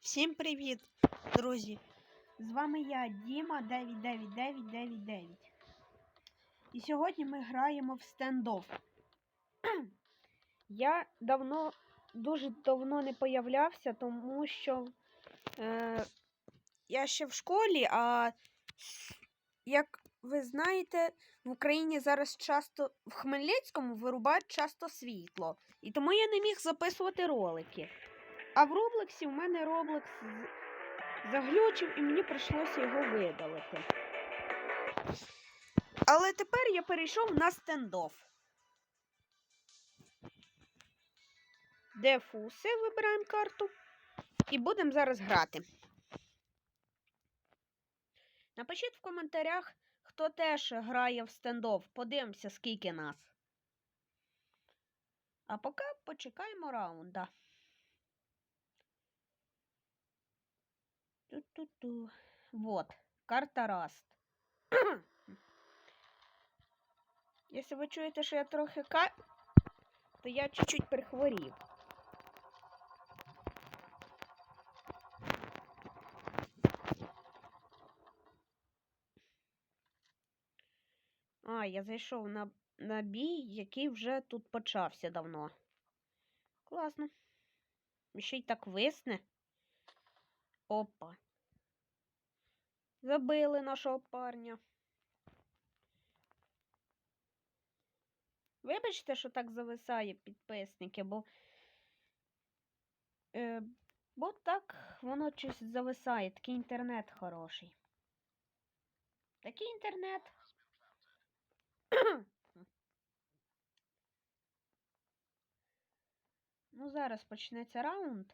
Всім привіт, друзі! З вами я, Діма 99999. І сьогодні ми граємо в стендофф. Я давно, дуже давно не появлявся, тому що е, я ще в школі, а як ви знаєте, в Україні зараз часто в Хмельницькому вирубають часто світло. І тому я не міг записувати ролики. А в Роблексі у мене з- заглючив і мені прийшлося його видалити. Але тепер я перейшов на стендофф. Дефуси вибираємо карту. І будемо зараз грати. Напишіть в коментарях, хто теж грає в стендофф. Подивимося, скільки нас. А поки почекаємо раунда. Ту-ту-ту. Вот, карта Раст. Якщо ви чуєте, що я трохи ка... то я чуть-чуть прихворів. А, я зайшов на, на бій, який вже тут почався давно. Класно. Ще й так висне. Опа. Забили нашого парня. Вибачте, що так зависає підписники, бо. Е, бо так воно щось зависає, такий інтернет хороший. Такий інтернет. ну, зараз почнеться раунд.